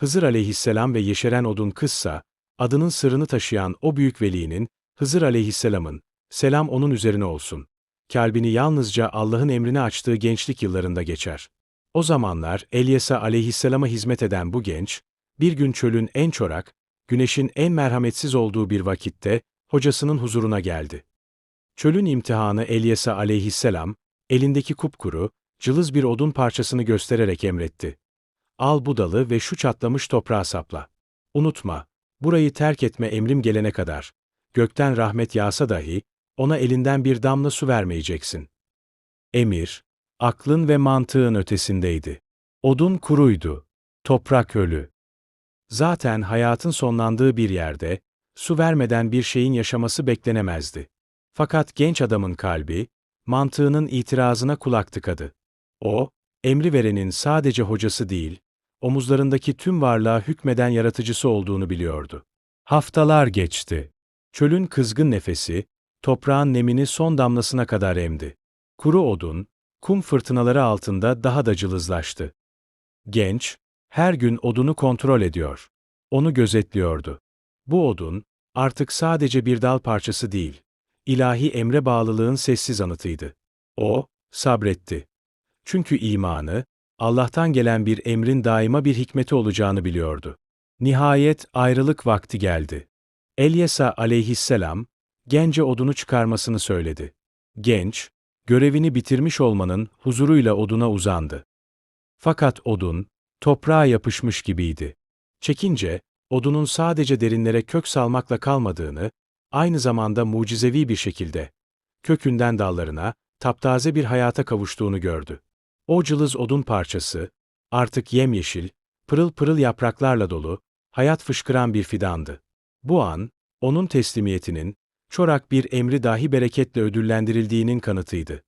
Hızır aleyhisselam ve yeşeren odun kızsa, adının sırrını taşıyan o büyük velinin, Hızır aleyhisselamın, selam onun üzerine olsun. Kalbini yalnızca Allah'ın emrine açtığı gençlik yıllarında geçer. O zamanlar Elyesa aleyhisselama hizmet eden bu genç, bir gün çölün en çorak, güneşin en merhametsiz olduğu bir vakitte, hocasının huzuruna geldi. Çölün imtihanı Elyesa aleyhisselam, elindeki kupkuru, cılız bir odun parçasını göstererek emretti. Al bu dalı ve şu çatlamış toprağa sapla. Unutma, burayı terk etme emrim gelene kadar. Gökten rahmet yağsa dahi, ona elinden bir damla su vermeyeceksin. Emir, aklın ve mantığın ötesindeydi. Odun kuruydu, toprak ölü. Zaten hayatın sonlandığı bir yerde, su vermeden bir şeyin yaşaması beklenemezdi. Fakat genç adamın kalbi, mantığının itirazına kulak tıkadı. O, emri verenin sadece hocası değil, omuzlarındaki tüm varlığa hükmeden yaratıcısı olduğunu biliyordu. Haftalar geçti. Çölün kızgın nefesi, toprağın nemini son damlasına kadar emdi. Kuru odun, kum fırtınaları altında daha da cılızlaştı. Genç, her gün odunu kontrol ediyor. Onu gözetliyordu. Bu odun, artık sadece bir dal parçası değil, ilahi emre bağlılığın sessiz anıtıydı. O, sabretti. Çünkü imanı, Allah'tan gelen bir emrin daima bir hikmeti olacağını biliyordu. Nihayet ayrılık vakti geldi. Elyesa aleyhisselam, gence odunu çıkarmasını söyledi. Genç, görevini bitirmiş olmanın huzuruyla oduna uzandı. Fakat odun, toprağa yapışmış gibiydi. Çekince, odunun sadece derinlere kök salmakla kalmadığını, aynı zamanda mucizevi bir şekilde, kökünden dallarına, taptaze bir hayata kavuştuğunu gördü. O cılız odun parçası, artık yemyeşil, pırıl pırıl yapraklarla dolu, hayat fışkıran bir fidandı. Bu an, onun teslimiyetinin, çorak bir emri dahi bereketle ödüllendirildiğinin kanıtıydı.